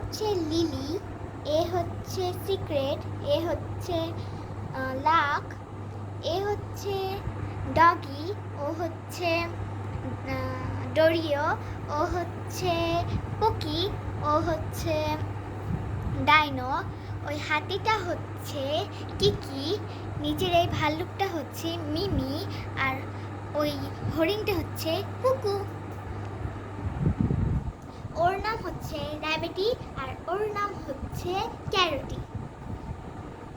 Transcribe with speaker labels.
Speaker 1: হচ্ছে লিলি, এ হচ্ছে সিক্রেট, এ হচ্ছে লাক, এ হচ্ছে ডগি, ও হচ্ছে ডোরিও, ও হচ্ছে পকি, ও হচ্ছে ডাইনো, ওই হাতিটা হচ্ছে কিকি, নিচের এই ভাল্লুকটা হচ্ছে মিমি, আর ওই হরিণটা হচ্ছে কুকু ওর নাম হচ্ছে র্যাবিটি আর ওর নাম হচ্ছে ক্যারোটি।